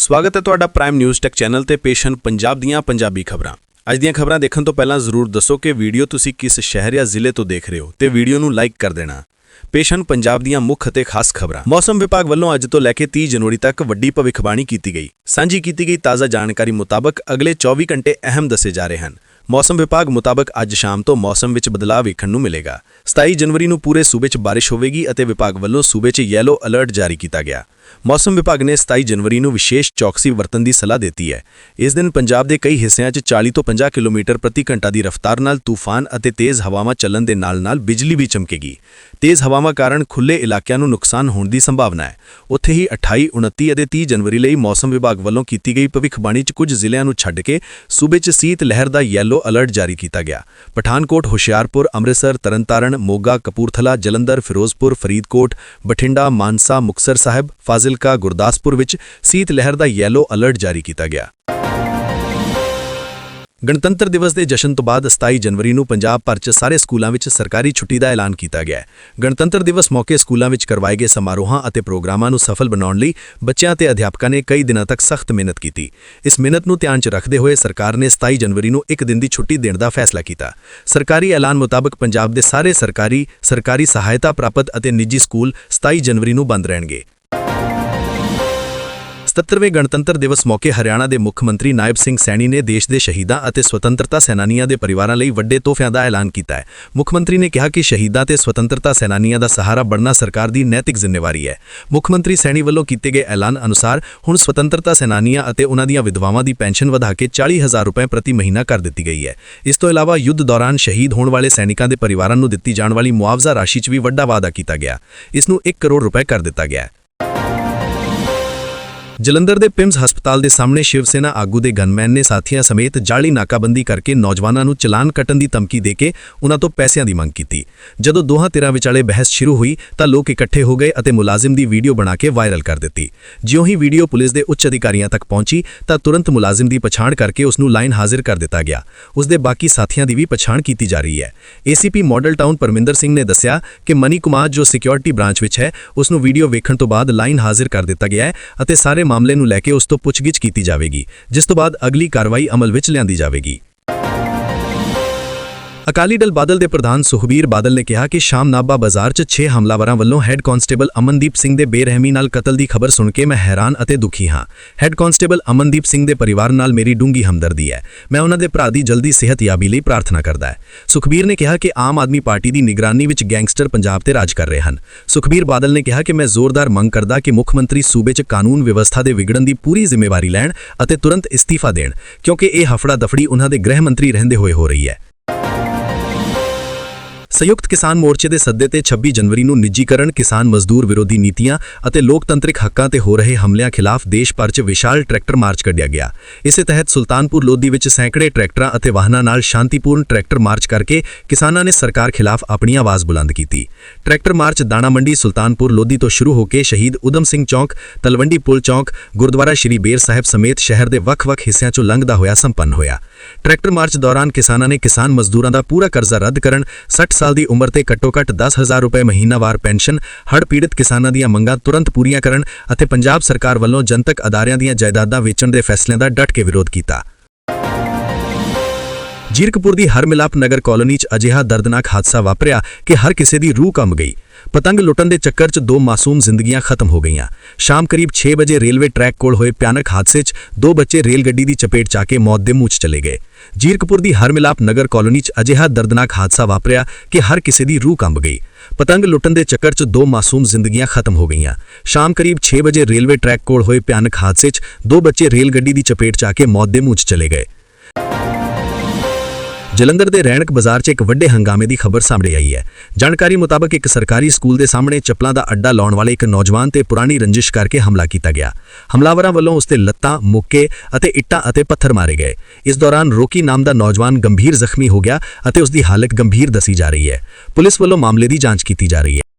ਸਵਾਗਤ ਹੈ ਤੁਹਾਡਾ ਪ੍ਰਾਈਮ ਨਿਊਜ਼ ਟੈਕ ਚੈਨਲ ਤੇ ਪੇਸ਼ਨ ਪੰਜਾਬ ਦੀਆਂ ਪੰਜਾਬੀ ਖਬਰਾਂ। ਅੱਜ ਦੀਆਂ ਖਬਰਾਂ ਦੇਖਣ ਤੋਂ ਪਹਿਲਾਂ ਜ਼ਰੂਰ ਦੱਸੋ ਕਿ ਵੀਡੀਓ ਤੁਸੀਂ ਕਿਸ ਸ਼ਹਿਰ ਜਾਂ ਜ਼ਿਲ੍ਹੇ ਤੋਂ ਦੇਖ ਰਹੇ ਹੋ ਤੇ ਵੀਡੀਓ ਨੂੰ ਲਾਈਕ ਕਰ ਦੇਣਾ। ਪੇਸ਼ ਹਨ ਪੰਜਾਬ ਦੀਆਂ ਮੁੱਖ ਅਤੇ ਖਾਸ ਖਬਰਾਂ। ਮੌਸਮ ਵਿਭਾਗ ਵੱਲੋਂ ਅੱਜ ਤੋਂ ਲੈ ਕੇ 30 ਜਨਵਰੀ ਤੱਕ ਵੱਡੀ ਭਵਿੱਖਬਾਣੀ ਕੀਤੀ ਗਈ। ਸਾਂਝੀ ਕੀਤੀ ਗਈ ਤਾਜ਼ਾ ਜਾਣਕਾਰੀ ਮੁਤਾਬਕ ਅਗਲੇ 24 ਘੰਟੇ ਅਹਿਮ ਦੱਸੇ ਜਾ ਰਹੇ ਹਨ। ਮੌਸਮ ਵਿਭਾਗ ਮੁਤਾਬਕ ਅੱਜ ਸ਼ਾਮ ਤੋਂ ਮੌਸਮ ਵਿੱਚ ਬਦਲਾਅ ਵੇਖਣ ਨੂੰ ਮਿਲੇਗਾ। 27 ਜਨਵਰੀ ਨੂੰ ਪੂਰੇ ਸੂਬੇ 'ਚ ਬਾਰਿਸ਼ ਹੋਵੇਗੀ ਅਤੇ ਵਿਭਾਗ ਵੱਲੋਂ ਸੂਬੇ 'ਚ ਯੈਲੋ ਅਲਰਟ ਜਾਰੀ ਕੀਤਾ ਗਿਆ। ਮੌਸਮ ਵਿਭਾਗ ਨੇ 27 ਜਨਵਰੀ ਨੂੰ ਵਿਸ਼ੇਸ਼ ਚੌਕਸੀ ਵਰਤਣ ਦੀ ਸਲਾਹ ਦਿੱਤੀ ਹੈ। ਇਸ ਦਿਨ ਪੰਜਾਬ ਦੇ ਕਈ ਹਿੱਸਿਆਂ 'ਚ 40 ਤੋਂ 50 ਕਿਲੋਮੀਟਰ ਪ੍ਰਤੀ ਘੰਟਾ ਦੀ ਰਫ਼ਤਾਰ ਨਾਲ ਤੂਫਾਨ ਅਤੇ ਤੇਜ਼ ਹਵਾਵਾਂ ਚੱਲਣ ਦੇ ਨਾਲ-ਨਾਲ ਬਿਜਲੀ ਵੀ ਚਮਕੇਗੀ। ਤੇਜ਼ ਹਵਾਵਾਂ ਕਾਰਨ ਖੁੱਲੇ ਇਲਾਕਿਆਂ ਨੂੰ ਨੁਕਸਾਨ ਹੋਣ ਦੀ ਸੰਭਾਵਨਾ ਹੈ। ਉੱਥੇ ਹੀ 28 29 ਅਤੇ 30 ਜਨਵਰੀ ਲਈ ਮੌਸਮ ਵਿਭਾਗ ਵੱਲੋਂ ਕੀਤੀ ਗਈ ਭਵਿੱਖਬਾਣੀ 'ਚ ਕੁਝ ਜ਼ਿਲ੍ਹਿਆਂ ਨੂੰ ਛੱਡ ਕੇ ਸੂਬੇ 'ਚ ਸੀਤ ਲਹਿਰ ਦਾ ਯੈਲੋ ਅਲਰਟ ਜਾਰੀ ਕੀਤਾ ਗਿਆ। ਪਠਾਨਕੋਟ, ਹੁਸ਼ਿਆਰਪੁਰ, ਅੰਮ੍ਰਿਤਸਰ, ਤਰਨਤਾਰਨ, ਮੋਗਾ, ਕਪੂਰਥਲਾ, ਜਲੰਧਰ, ਫਿਰੋਜ਼ਪੁਰ, ਫਰੀਦਕੋਟ, ਬਠਿੰਡਾ, ਮਾਨਸਾ ਮੁਕਸਰ ਸਾਹਿਬ ਫਾਜ਼ਿਲਕਾ ਗੁਰਦਾਸਪੁਰ ਵਿੱਚ ਸੀਤ ਲਹਿਰ ਦਾ ਯੈਲੋ ਅਲਰਟ ਜਾਰੀ ਕੀਤਾ ਗਿਆ ਗਣਤੰਤਰ ਦਿਵਸ ਦੇ ਜਸ਼ਨ ਤੋਂ ਬਾਅਦ 27 ਜਨਵਰੀ ਨੂੰ ਪੰਜਾਬ ਭਰ 'ਚ ਸਾਰੇ ਸਕੂਲਾਂ ਵਿੱਚ ਸਰਕਾਰੀ ਛੁੱਟੀ ਦਾ ਐਲਾਨ ਕੀਤਾ ਗਿਆ ਹੈ। ਗਣਤੰਤਰ ਦਿਵਸ ਮੌਕੇ ਸਕੂਲਾਂ ਵਿੱਚ ਕਰਵਾਏ ਗਏ ਸਮਾਰੋਹਾਂ ਅਤੇ ਪ੍ਰੋਗਰਾਮਾਂ ਨੂੰ ਸਫਲ ਬਣਾਉਣ ਲਈ ਬੱਚਿਆਂ ਤੇ ਅਧਿਆਪਕਾਂ ਨੇ ਕਈ ਦਿਨਾਂ ਤੱਕ ਸਖਤ ਮਿਹਨਤ ਕੀਤੀ। ਇਸ ਮਿਹਨਤ ਨੂੰ ਧਿਆਨ 'ਚ ਰੱਖਦੇ ਹੋਏ ਸਰਕਾਰ ਨੇ 27 ਜਨਵਰੀ ਨੂੰ ਇੱਕ ਦਿਨ ਦੀ ਛੁੱਟੀ ਦੇਣ ਦਾ ਫੈਸਲਾ ਕੀਤਾ। ਸਰਕਾਰੀ ਐਲਾਨ ਮੁਤਾਬਕ ਪੰਜਾਬ ਦੇ ਸਾਰੇ ਸਰਕਾਰੀ, ਸਰਕਾਰੀ ਸਹਾਇਤਾ ਪ੍ਰਾਪਤ ਅਤੇ ਨਿੱਜੀ ਸਕੂਲ 27 ਜਨਵਰੀ ਨੂੰ ਬੰਦ ਰਹਿਣਗੇ। 77ਵੇਂ ਗਣਤੰਤਰ ਦਿਵਸ ਮੌਕੇ ਹਰਿਆਣਾ ਦੇ ਮੁੱਖ ਮੰਤਰੀ ਨਾਇਬ ਸਿੰਘ ਸੈਣੀ ਨੇ ਦੇਸ਼ ਦੇ ਸ਼ਹੀਦਾਂ ਅਤੇ ਸੁਤੰਤਰਤਾ ਸੈਨਾਨੀਆਂ ਦੇ ਪਰਿਵਾਰਾਂ ਲਈ ਵੱਡੇ ਤੋਹਫਿਆਂ ਦਾ ਐਲਾਨ ਕੀਤਾ ਹੈ। ਮੁੱਖ ਮੰਤਰੀ ਨੇ ਕਿਹਾ ਕਿ ਸ਼ਹੀਦਾਂ ਤੇ ਸੁਤੰਤਰਤਾ ਸੈਨਾਨੀਆਂ ਦਾ ਸਹਾਰਾ ਬਣਨਾ ਸਰਕਾਰ ਦੀ ਨੈਤਿਕ ਜ਼ਿੰਮੇਵਾਰੀ ਹੈ। ਮੁੱਖ ਮੰਤਰੀ ਸੈਣੀ ਵੱਲੋਂ ਕੀਤੇ ਗਏ ਐਲਾਨ ਅਨੁਸਾਰ ਹੁਣ ਸੁਤੰਤਰਤਾ ਸੈਨਾਨੀਆਂ ਅਤੇ ਉਹਨਾਂ ਦੀਆਂ ਵਿਧਵਾਵਾਂ ਦੀ ਪੈਨਸ਼ਨ ਵਧਾ ਕੇ 40000 ਰੁਪਏ ਪ੍ਰਤੀ ਮਹੀਨਾ ਕਰ ਦਿੱਤੀ ਗਈ ਹੈ। ਇਸ ਤੋਂ ਇਲਾਵਾ ਯੁੱਧ ਦੌਰਾਨ ਸ਼ਹੀਦ ਹੋਣ ਵਾਲੇ ਸੈਨਿਕਾਂ ਦੇ ਪਰਿਵਾਰਾਂ ਨੂੰ ਦਿੱਤੀ ਜਾਣ ਵਾਲੀ ਮੁਆਵਜ਼ਾ ਰਾਸ਼ੀ 'ਚ ਵੀ ਵੱਡਾ ਵਾਅਦਾ ਕੀਤਾ ਗਿਆ। ਇਸ ਨੂੰ 1 ਕਰੋੜ ਰੁਪਏ ਕਰ ਦਿੱਤਾ ਗਿਆ ਹੈ। ਜਲੰਧਰ ਦੇ ਪਿੰਮਸ ਹਸਪਤਾਲ ਦੇ ਸਾਹਮਣੇ ਸ਼ਿਵ ਸੈਨਾ ਆਗੂ ਦੇ ਗਨਮੈਨ ਨੇ ਸਾਥੀਆਂ ਸਮੇਤ ਜਾਲੀ ਨਾਕਾਬੰਦੀ ਕਰਕੇ ਨੌਜਵਾਨਾਂ ਨੂੰ ਚਲਾਨ ਕੱਟਣ ਦੀ ਧਮਕੀ ਦੇ ਕੇ ਉਹਨਾਂ ਤੋਂ ਪੈਸਿਆਂ ਦੀ ਮੰਗ ਕੀਤੀ। ਜਦੋਂ ਦੋਹਾਂ ਧਿਰਾਂ ਵਿਚਾਲੇ ਬਹਿਸ ਸ਼ੁਰੂ ਹੋਈ ਤਾਂ ਲੋਕ ਇਕੱਠੇ ਹੋ ਗਏ ਅਤੇ ਮੁਲਾਜ਼ਮ ਦੀ ਵੀਡੀਓ ਬਣਾ ਕੇ ਵਾਇਰਲ ਕਰ ਦਿੱਤੀ। ਜਿਉਂ ਹੀ ਵੀਡੀਓ ਪੁਲਿਸ ਦੇ ਉੱਚ ਅਧਿਕਾਰੀਆਂ ਤੱਕ ਪਹੁੰਚੀ ਤਾਂ ਤੁਰੰਤ ਮੁਲਾਜ਼ਮ ਦੀ ਪਛਾਣ ਕਰਕੇ ਉਸ ਨੂੰ ਲਾਈਨ ਹਾਜ਼ਰ ਕਰ ਦਿੱਤਾ ਗਿਆ। ਉਸ ਦੇ ਬਾਕੀ ਸਾਥੀਆਂ ਦੀ ਵੀ ਪਛਾਣ ਕੀਤੀ ਜਾ ਰਹੀ ਹੈ। ACP model town Parminder Singh ਨੇ ਦੱਸਿਆ ਕਿ ਮਨੀ ਕੁਮਾਰ ਜੋ ਸਿਕਿਉਰਿਟੀ ਬ੍ਰਾਂਚ ਵਿੱਚ ਹੈ, ਉਸ ਨੂੰ ਵੀਡੀਓ ਵੇਖਣ ਤੋਂ ਬਾਅਦ ਲਾਈਨ ਹਾਜ਼ਰ ਕਰ ਦਿੱਤਾ ਗਿਆ ਹੈ ਅਤੇ ਸਾਰੇ ਮਾਮਲੇ ਨੂੰ ਲੈ ਕੇ ਉਸ ਤੋਂ ਪੁੱਛਗਿੱਛ ਕੀਤੀ ਜਾਵੇਗੀ, ਜਿਸ ਤੋਂ ਬਾਅਦ ਅਗਲੀ ਕਾਰਵਾਈ ਅਮਲ ਵਿੱਚ ਲਿਆਂਦੀ ਜਾਵੇਗੀ। ਅਕਾਲੀ ਦਲ ਬਾਦਲ ਦੇ ਪ੍ਰਧਾਨ ਸੁਖਬੀਰ ਬਾਦਲ ਨੇ ਕਿਹਾ ਕਿ ਸ਼ਾਮ ਨਾਭਾ ਬਾਜ਼ਾਰ 'ਚ 6 ਹਮਲਾਵਰਾਂ ਵੱਲੋਂ ਹੈੱਡ ਕਾਂਸਟੇਬਲ ਅਮਨਦੀਪ ਸਿੰਘ ਦੇ ਬੇਰਹਿਮੀ ਨਾਲ ਕਤਲ ਦੀ ਖਬਰ ਸੁਣ ਕੇ ਮੈਂ ਹੈਰਾਨ ਅਤੇ ਦੁਖੀ ਹਾਂ। ਹੈੱਡ ਕਾਂਸਟੇਬਲ ਅਮਨਦੀਪ ਸਿੰਘ ਦੇ ਪਰਿਵਾਰ ਨਾਲ ਮੇਰੀ ਡੂੰਗੀ ਹਮਦਰਦੀ ਹੈ। ਮੈਂ ਉਹਨਾਂ ਦੇ ਭਰਾ ਦੀ ਜਲਦੀ ਸਿਹਤਯਾਬੀ ਲਈ ਪ੍ਰਾਰਥਨਾ ਕਰਦਾ ਹਾਂ। ਸੁਖਬੀਰ ਨੇ ਕਿਹਾ ਕਿ ਆਮ ਆਦਮੀ ਪਾਰਟੀ ਦੀ ਨਿਗਰਾਨੀ ਵਿੱਚ ਗੈਂਗਸਟਰ ਪੰਜਾਬ ਤੇ ਰਾਜ ਕਰ ਰਹੇ ਹਨ। ਸੁਖਬੀਰ ਬਾਦਲ ਨੇ ਕਿਹਾ ਕਿ ਮੈਂ ਜ਼ੋਰਦਾਰ ਮੰਗ ਕਰਦਾ ਕਿ ਮੁੱਖ ਮੰਤਰੀ ਸੂਬੇ 'ਚ ਕਾਨੂੰਨ ਵਿਵਸਥਾ ਦੇ ਵਿਗੜਨ ਦੀ ਪੂਰੀ ਜ਼ਿੰਮੇਵਾਰੀ ਲੈਣ ਅਤੇ ਤੁਰੰਤ ਇਸਤੀਫਾ ਦੇਣ, ਕਿਉਂਕਿ ਇਹ ਹਫੜਾ ਦਫੜੀ ਉਹਨਾਂ ਦੇ ਗ੍ਰਹਿ ਮੰਤਰੀ ਰਹਿੰਦੇ ਹੋਏ ਹੋ ਰਹੀ ਹੈ। ਸੰਯੁਕਤ ਕਿਸਾਨ ਮੋਰਚੇ ਦੇ ਸੱਦੇ ਤੇ 26 ਜਨਵਰੀ ਨੂੰ ਨਿੱਜੀਕਰਨ ਕਿਸਾਨ ਮਜ਼ਦੂਰ ਵਿਰੋਧੀ ਨੀਤੀਆਂ ਅਤੇ ਲੋਕਤੰਤਰਿਕ ਹੱਕਾਂ ਤੇ ਹੋ ਰਹੇ ਹਮਲਿਆਂ ਖਿਲਾਫ ਦੇਸ਼ ਭਰ 'ਚ ਵਿਸ਼ਾਲ ਟਰੈਕਟਰ ਮਾਰਚ ਕੱਢਿਆ ਗਿਆ। ਇਸੇ ਤਹਿਤ ਸੁਲਤਾਨਪੁਰ ਲੋਧੀ ਵਿੱਚ ਸੈਂਕੜੇ ਟਰੈਕਟਰਾਂ ਅਤੇ ਵਾਹਨਾਂ ਨਾਲ ਸ਼ਾਂਤੀਪੂਰਨ ਟਰੈਕਟਰ ਮਾਰਚ ਕਰਕੇ ਕਿਸਾਨਾਂ ਨੇ ਸਰਕਾਰ ਖਿਲਾਫ ਆਪਣੀ ਆਵਾਜ਼ ਬੁਲੰਦ ਕੀਤੀ। ਟਰੈਕਟਰ ਮਾਰਚ ਦਾਣਾ ਮੰਡੀ ਸੁਲਤਾਨਪੁਰ ਲੋਧੀ ਤੋਂ ਸ਼ੁਰੂ ਹੋ ਕੇ ਸ਼ਹੀਦ ਉਦਮ ਸਿੰਘ ਚੌਕ, ਤਲਵੰਡੀ ਪੁਲ ਚੌਕ, ਗੁਰਦੁਆਰਾ ਸ਼੍ਰੀ ਬੇਰ ਸਾਹਿਬ ਸਮੇਤ ਸ਼ਹਿਰ ਦੇ ਵੱਖ-ਵੱਖ ਹਿੱਸਿਆਂ 'ਚੋਂ ਲੰਘਦਾ ਹੋਇਆ ਸੰਪੰਨ ਹੋਇਆ। ਟਰੈਕਟਰ ਮਾਰਚ ਦੌਰਾਨ ਕਿਸਾਨਾਂ ਨੇ ਕਿਸਾਨ ਮਜ਼ਦੂਰਾਂ ਦਾ ਪੂਰਾ ਕਰਜ਼ਾ ਰੱਦ ਕਰਨ 60 ਸਾਲ ਦੀ ਉਮਰ ਤੇ ਘੱਟੋ-ਘੱਟ 10000 ਰੁਪਏ ਮਹੀਨਾਵਾਰ ਪੈਨਸ਼ਨ, ਹੜ੍ਹ ਪੀੜਤ ਕਿਸਾਨਾਂ ਦੀਆਂ ਮੰਗਾਂ ਤੁਰੰਤ ਪੂਰੀਆਂ ਕਰਨ ਅਤੇ ਪੰਜਾਬ ਸਰਕਾਰ ਵੱਲੋਂ ਜਨਤਕ ਅਦਾਰਿਆਂ ਦੀਆਂ ਜਾਇਦਾਦਾਂ ਵੇਚਣ ਦੇ ਫੈਸਲਿਆਂ ਦਾ ਡਟ ਕੇ ਵਿਰੋਧ ਕੀਤਾ। ਜੀਰਕਪੁਰ ਦੀ ਹਰਮਿਲਾਪ ਨਗਰ ਕਾਲੋਨੀ 'ਚ ਅਜਿਹਾ ਦਰਦਨਾਕ ਹਾਦਸਾ ਵਾਪਰਿਆ ਕਿ ਹਰ ਕਿਸੇ ਦੀ ਰੂਹ ਕੰਬ ਗਈ। ਪਤੰਗ ਲੁੱਟਣ ਦੇ ਚੱਕਰ 'ਚ ਦੋ ਮਾਸੂਮ ਜ਼ਿੰਦਗੀਆਂ ਖਤਮ ਹੋ ਗਈਆਂ। ਸ਼ਾਮ ਕਰੀਬ 6 ਵਜੇ ਰੇਲਵੇ ਟਰੈਕ ਕੋਲ ਹੋਏ ਭਿਆਨਕ ਹਾਦਸੇ 'ਚ ਦੋ ਬੱਚੇ ਰੇਲ ਗੱਡੀ ਦੀ ਚਪੇਟ 'ਚ ਆ ਕੇ ਮੌਤ ਦੇ ਮੂੰਹ 'ਚ ਚਲੇ ਗਏ। ਜੀਰਕਪੁਰ ਦੀ ਹਰਮਿਲਾਪ ਨਗਰ ਕਾਲੋਨੀ 'ਚ ਅਜਿਹਾ ਦਰਦਨਾਕ ਹਾਦਸਾ ਵਾਪਰਿਆ ਕਿ ਹਰ ਕਿਸੇ ਦੀ ਰੂਹ ਕੰਬ ਗਈ। ਪਤੰਗ ਲੁੱਟਣ ਦੇ ਚੱਕਰ 'ਚ ਦੋ ਮਾਸੂਮ ਜ਼ਿੰਦਗੀਆਂ ਖਤਮ ਹੋ ਗਈਆਂ। ਸ਼ਾਮ ਕਰੀਬ 6 ਵਜੇ ਰੇਲਵੇ ਟਰੈਕ ਕੋਲ ਹੋਏ ਭਿਆਨਕ ਹਾਦਸੇ 'ਚ ਦੋ ਬੱਚੇ ਰੇਲ ਗੱਡੀ ਦੀ ਚਪੇਟ 'ਚ ਆ ਕੇ ਮੌਤ ਦੇ ਮੂੰਹ 'ਚ ਚਲੇ ਗਏ। ਜਲੰਧਰ ਦੇ ਰੈਣਕ ਬਾਜ਼ਾਰ 'ਚ ਇੱਕ ਵੱਡੇ ਹੰਗਾਮੇ ਦੀ ਖਬਰ ਸਾਹਮਣੇ ਆਈ ਹੈ। ਜਾਣਕਾਰੀ ਮੁਤਾਬਕ ਇੱਕ ਸਰਕਾਰੀ ਸਕੂਲ ਦੇ ਸਾਹਮਣੇ ਚੱਪਲਾਂ ਦਾ ਅੱਡਾ ਲਾਉਣ ਵਾਲੇ ਇੱਕ ਨੌਜਵਾਨ ਤੇ ਪੁਰਾਣੀ ਰੰਜਿਸ਼ ਕਰਕੇ ਹਮਲਾ ਕੀਤਾ ਗਿਆ। ਹਮਲਾਵਰਾਂ ਵੱਲੋਂ ਉਸ ਤੇ ਲੱਤਾਂ, ਮੁੱਕੇ ਅਤੇ ਇੱਟਾਂ ਅਤੇ ਪੱਥਰ ਮਾਰੇ ਗਏ। ਇਸ ਦੌਰਾਨ ਰੋਕੀ ਨਾਮ ਦਾ ਨੌਜਵਾਨ ਗੰਭੀਰ ਜ਼ਖਮੀ ਹੋ ਗਿਆ ਅਤੇ ਉਸ ਦੀ ਹਾਲਤ ਗੰਭੀਰ ਦੱਸੀ ਜਾ ਰਹੀ ਹੈ। ਪੁਲਿਸ ਵੱਲੋਂ ਮਾਮਲੇ ਦੀ ਜਾਂਚ ਕੀਤੀ ਜਾ ਰਹੀ ਹੈ।